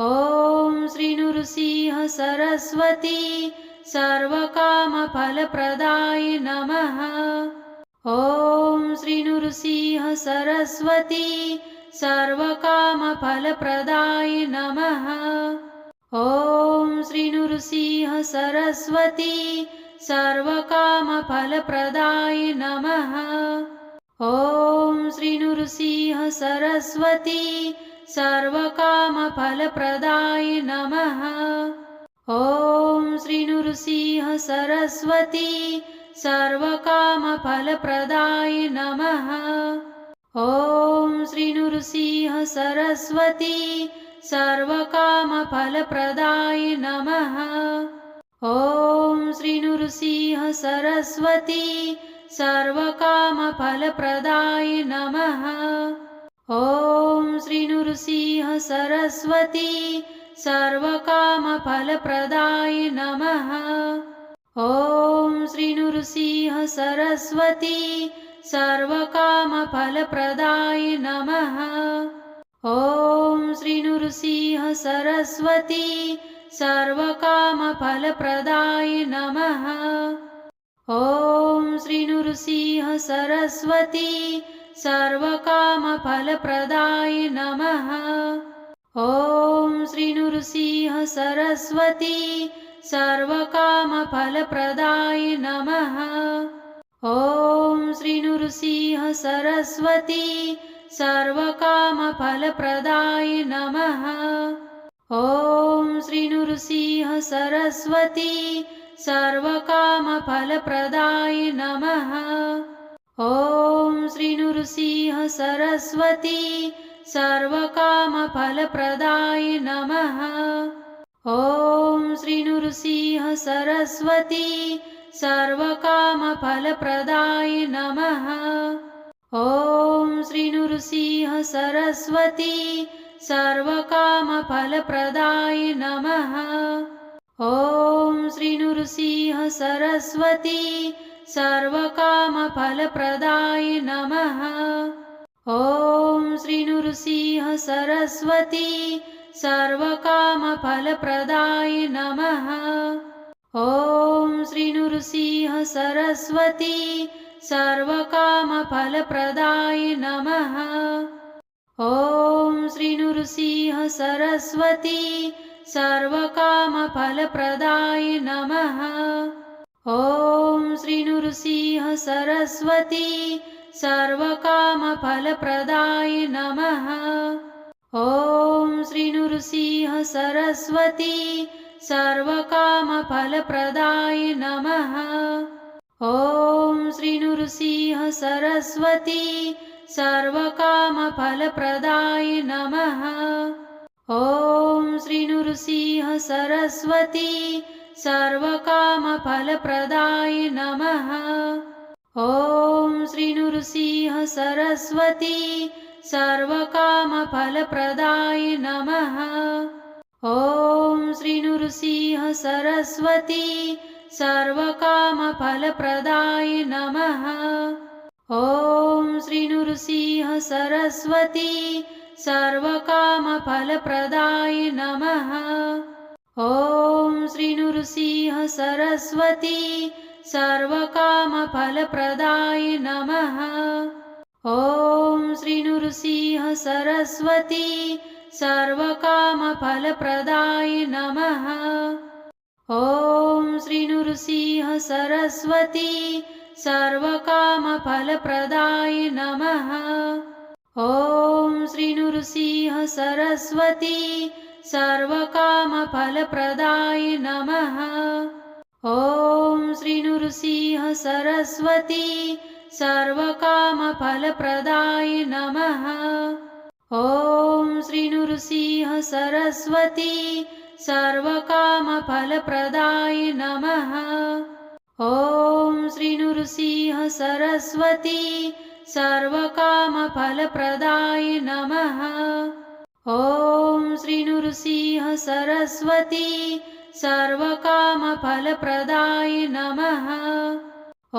ॐ श्रीनृसिंह सरस्वती सर्वकामफलप्रदाय नमः। ॐ श्रीनृसिंह सरस्वती सर्वकामफलप्रदाय नमः। ॐ श्रीनृसिंह सरस्वती सर्वकामफलप्रदाय नमः। ॐ श्रीनृसिंह सरस्वती सर्वकामफलप्रदाय नमः। ॐ श्रीनृसिंह सरस्वती सर्वकामफलप्रदाय नमः। ॐ श्रीनृसिंह सरस्वती सर्वकामफलप्रदाय नमः। ॐ श्रीनृसिंह सरस्वती सर्वकामफलप्रदाय नमः ॐ श्रीनृसिंह सरस्वती सर्वकामफलप्रदाय नमः। ॐ श्रीनृसिंह सरस्वती सर्वकामफलप्रदाय नमः। ॐ श्रीनृसिंह सरस्वती सर्वकामफलप्रदाय नमः। ॐ श्रीनृसिंह सरस्वती सर्वकामफलप्रदाय नमः। ॐ श्रीनृसिंह सरस्वती सर्वकामफलप्रदाय नमः। ॐ श्रीनृसिंह सरस्वती सर्वकामफलप्रदाय नमः। ॐ श्रीनृसिंह सरस्वती सर्वकामफलप्रदाय नमः ॐ श्रीनृसिंह सरस्वती सर्वकामफलप्रदाय नमः। ॐ श्रीनृसिंह सरस्वती सर्वकामफलप्रदाय नमः। ॐ श्रीनृसिंह सरस्वती सर्वकामफलप्रदाय नमः। ॐ श्रीनृसिंह सरस्वती सर्वकामफलप्रदाय नमः। ॐ श्रीनृसिंह सरस्वती सर्वकामफलप्रदाय नमः। ॐ श्रीनृसिंह सरस्वती सर्वकामफलप्रदाय नमः। ॐ श्रीनृसिंह सरस्वती सर्वकामफलप्रदाय नमः ॐ श्रीनृसिंह सरस्वती सर्वकामफलप्रदाय नमः। ॐ श्रीनृसिंह सरस्वती सर्वकामफलप्रदाय नमः। ॐ श्रीनृसिंह सरस्वती सर्वकामफलप्रदाय नमः। ॐ श्रीनृसिंह सरस्वती सर्वकामफलप्रदाय नमः। ॐ श्रीनृसिंह सरस्वती सर्वकामफलप्रदाय नमः। ॐ श्रीनृसिंह सरस्वती सर्वकामफलप्रदाय नमः। ॐ श्रीनृसिंह सरस्वती सर्वकामफलप्रदाय नमः ॐ श्रीनृसिंह सरस्वती सर्वकामफलप्रदाय नमः। ॐ श्रीनृसिंह सरस्वती सर्वकामफलप्रदाय नमः। ॐ श्रीनृसिंह सरस्वती सर्वकामफलप्रदाय नमः। ॐ श्रीनृसिंह सरस्वती सर्वकामफलप्रदाय नमः। ॐ श्रीनृसिंह सरस्वती सर्वकामफलप्रदाय नमः। ॐ श्रीनृसिंह सरस्वती सर्वकामफलप्रदाय नमः। ॐ श्रीनृसिंह सरस्वती सर्वकामफलप्रदाय नमः ॐ श्रीनृसिंह सरस्वती सर्वकामफलप्रदाय नमः।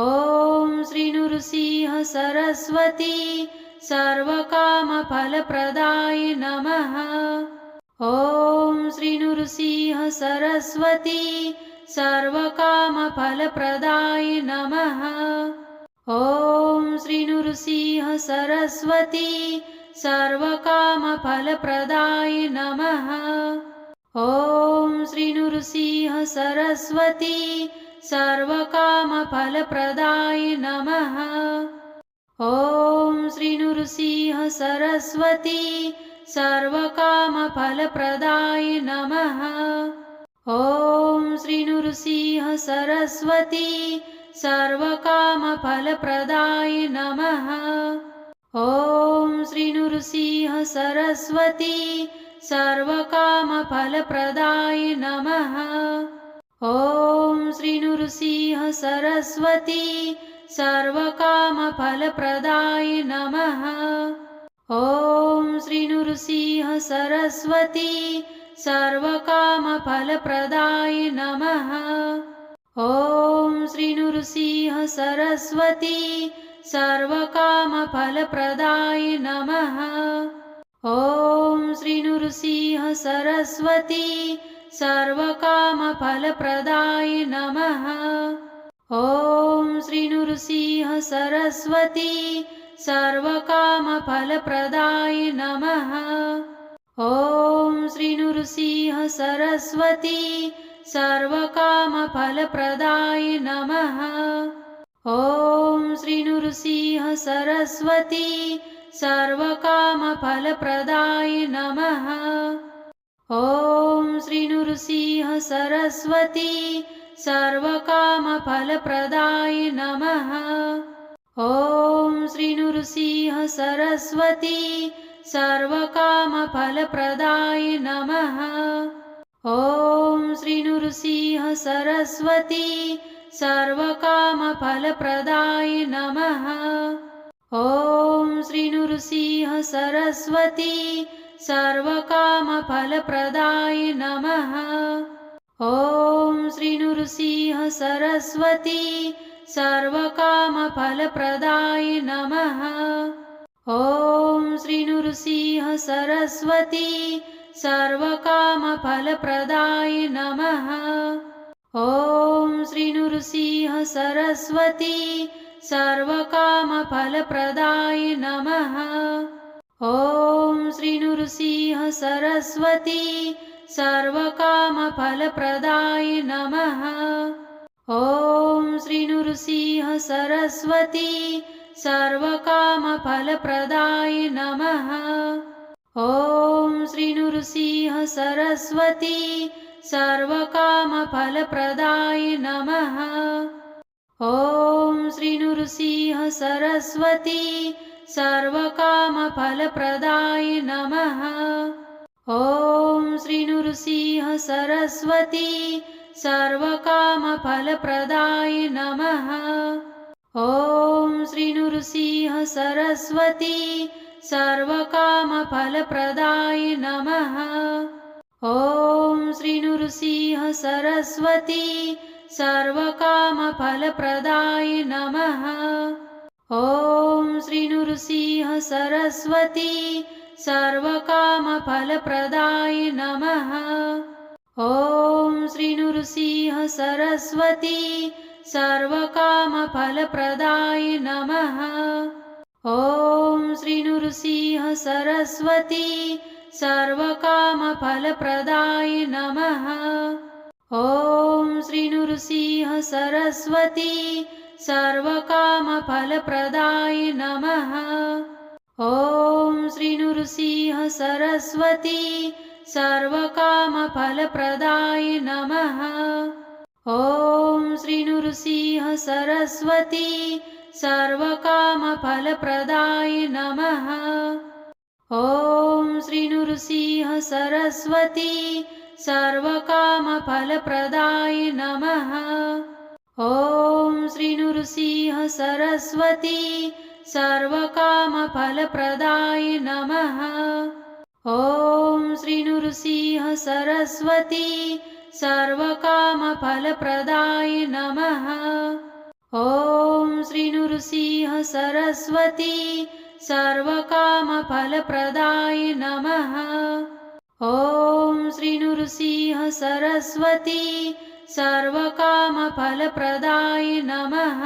ॐ श्रीनृसिंह सरस्वती सर्वकामफलप्रदाय नमः। ॐ श्रीनृसिंह सरस्वती सर्वकामफलप्रदाय नमः। ॐ श्रीनृसिंह सरस्वती सर्वकामफलप्रदाय नमः। ॐ श्रीनृसिंह सरस्वती सर्वकामफलप्रदाय नमः। ॐ श्रीनृसिंह सरस्वती सर्वकामफलप्रदाय नमः। ॐ श्रीनृसिंह सरस्वती सर्वकामफलप्रदाय नमः ॐ श्रीनृसिंह सरस्वती सर्वकामफलप्रदाय नमः। ॐ श्रीनृसिंह सरस्वती सर्वकामफलप्रदाय नमः। ॐ श्रीनृसिंह सरस्वती सर्वकामफलप्रदाय नमः। ॐ श्रीनृसिंह सरस्वती सर्वकामफलप्रदाय नमः। ॐ श्रीनृसिंह सरस्वती सर्वकामफलप्रदाय नमः। ॐ श्रीनृसिंह सरस्वती सर्वकामफलप्रदाय नमः। ॐ श्रीनृसिंह सरस्वती सर्वकामफलप्रदाय नमः ॐ श्रीनृसिंह सरस्वती सर्वकामफलप्रदाय नमः। ॐ श्रीनृसिंह सरस्वती सर्वकामफलप्रदाय नमः। ॐ श्रीनृसिंह सरस्वती सर्वकामफलप्रदाय नमः। ॐ श्रीनृसिंह सरस्वती सर्वकामफलप्रदाय नमः। ॐ श्रीनृसिंह सरस्वती सर्वकामफलप्रदाय नमः। ॐ श्रीनृसिंह सरस्वती सर्वकामफलप्रदाय नमः। ॐ श्रीनृसिंह सरस्वती सर्वकामफलप्रदाय नमः ॐ श्रीनृसिंह सरस्वती सर्वकामफलप्रदाय नमः। ॐ श्रीनृसिंह सरस्वती सर्वकामफलप्रदाय नमः। ॐ श्रीनृसिंह सरस्वती सर्वकामफलप्रदाय नमः। ॐ श्रीनृसिंह सरस्वती सर्वकामफलप्रदाय नमः। ॐ श्रीनृसिंह सरस्वती सर्वकामफलप्रदाय नमः। ॐ श्रीनृसिंह सरस्वती सर्वकामफलप्रदाय नमः। ॐ श्रीनृसिंह सरस्वती सर्वकामफलप्रदाय नमः ॐ श्रीनृसिंह सरस्वती सर्वकामफलप्रदाय नमः। ॐ श्रीनृसिंह सरस्वती सर्वकामफलप्रदाय नमः। ॐ श्रीनृसिंह सरस्वती सर्वकामफलप्रदाय नमः। ॐ श्रीनृसिंह सरस्वती सर्वकामफलप्रदाय नमः। ॐ श्रीनृसिंह सरस्वती सर्वकामफलप्रदाय नमः। ॐ श्रीनृसिंह सरस्वती सर्वकामफलप्रदाय नमः। ॐ श्रीनृसिंह सरस्वती सर्वकामफलप्रदाय नमः ॐ श्रीनृसिंह सरस्वती सर्वकामफलप्रदाय नमः। ॐ श्रीनृसिंह सरस्वती सर्वकामफलप्रदाय नमः। ॐ श्रीनृसिंह सरस्वती सर्वकामफलप्रदाय नमः। ॐ श्रीनृसिंह सरस्वती सर्वकामफलप्रदाय नमः। ॐ श्रीनृसिंह नृसिंह सरस्वती सर्वकामफलप्रदाय नमः।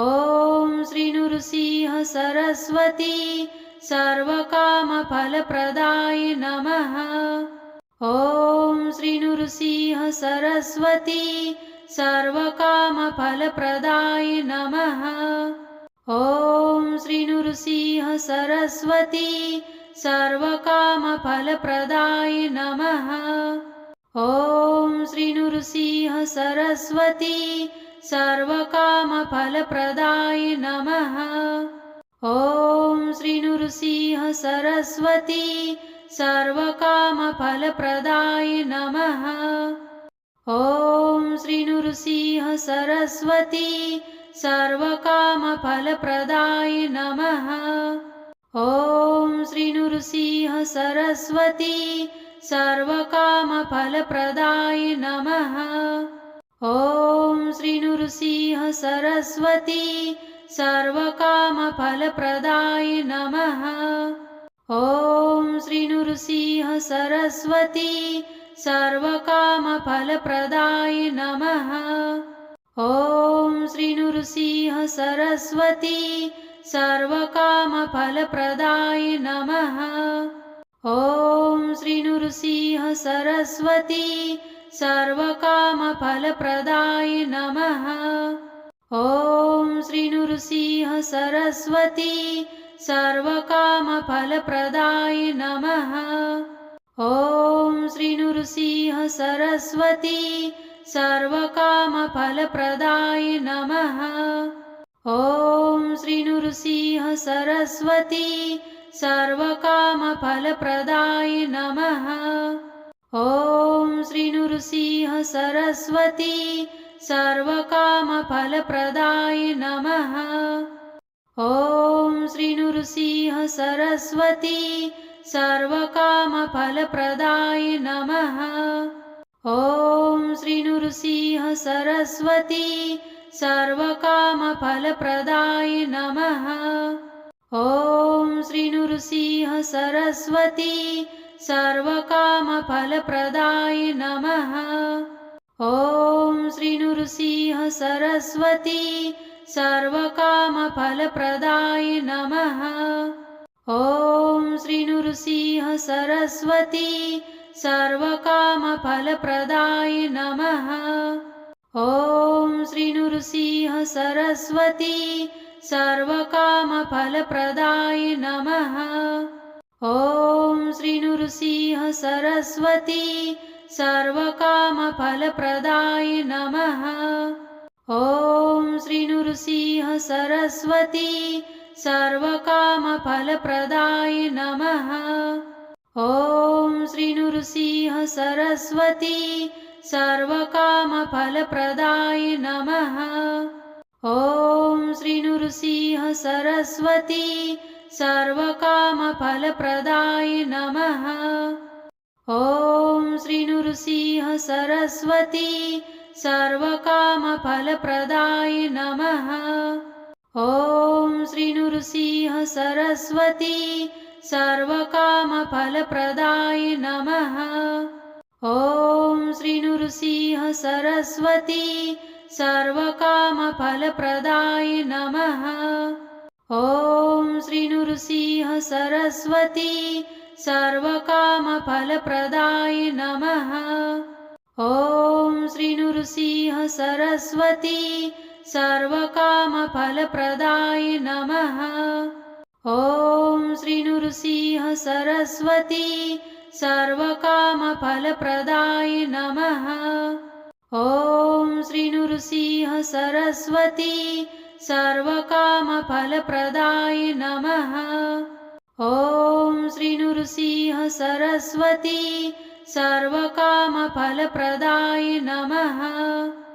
ॐ श्रीनृसिंह सरस्वती सर्वकामफलप्रदाय नमः। ॐ श्रीनृसिंह सरस्वती सर्वकामफलप्रदाय नमः ॐ श्रीनृसिंह सरस्वती सर्वकामफलप्रदाय नमः। ॐ श्रीनृसिंह सरस्वती सर्वकामफलप्रदाय नमः। ॐ श्रीनृसिंह सरस्वती सर्वकामफलप्रदाय नमः। ॐ श्रीनृसिंह सरस्वती सर्वकामफलप्रदाय नमः। ॐ श्रीनृसिंह सरस्वती सर्वकामफलप्रदाय नमः। ॐ श्रीनृसिंह सरस्वती सर्वकामफलप्रदाय नमः। ॐ श्रीनृसिंह सरस्वती सर्वकामफलप्रदाय नमः ॐ श्रीनृसिंह सरस्वती सर्वकामफलप्रदाय नमः। ॐ श्रीनृसिंह सरस्वती सर्वकामफलप्रदाय नमः। ॐ श्रीनृसिंह सरस्वती सर्वकामफलप्रदाय नमः। ॐ श्रीनृसिंह सरस्वती सर्वकामफलप्रदाय नमः। ॐ श्रीनृसिंह सरस्वती सर्वकामफलप्रदाय नमः। ॐ श्रीनृसिंह सरस्वती सर्वकामफलप्रदाय नमः। ॐ श्रीनृसिंह सरस्वती सर्वकामफलप्रदाय नमः ॐ श्रीनृसिंह सरस्वती सर्वकामफलप्रदाय नमः। ॐ श्रीनृसिंह सरस्वती सर्वकामफलप्रदाय नमः। ॐ श्रीनृसिंह सरस्वती सर्वकामफलप्रदाय नमः। ॐ श्रीनृसिंह सरस्वती सर्वकामफलप्रदाय नमः। ॐ श्रीनृसिंह सरस्वती सर्वकामफलप्रदाय नमः। ॐ श्रीनृसिंह सरस्वती सर्वकामफलप्रदाय नमः। ॐ श्रीनृसिंह सरस्वती सर्वकामफलप्रदाय नमः। ॐ श्रीनृसिंह सरस्वती सर्वकामफलप्रदाय नमः। ॐ श्रीनृसिंह सरस्वती सर्वकामफलप्रदाय नमः। ॐ श्रीनृसिंह सरस्वती सर्वकामफलप्रदाय नमः। ॐ श्रीनृसिंह सरस्वती सर्वकामफलप्रदाय नमः। ॐ श्रीनृसिंह सरस्वती सर्वकामफलप्रदाय नमः। ॐ श्रीनृसिंह सरस्वती सर्वकामफलप्रदाय नमः। ॐ श्रीनृसिंह सरस्वती सर्वकामफलप्रदाय नमः। ॐ श्रीनृसिंह सरस्वती सर्वकामफलप्रदाय नमः। ॐ श्रीनृसिंह सरस्वती सर्वकामफलप्रदाय नमः। ॐ श्रीनृसिंह सरस्वती सर्वकामफलप्रदाय नमः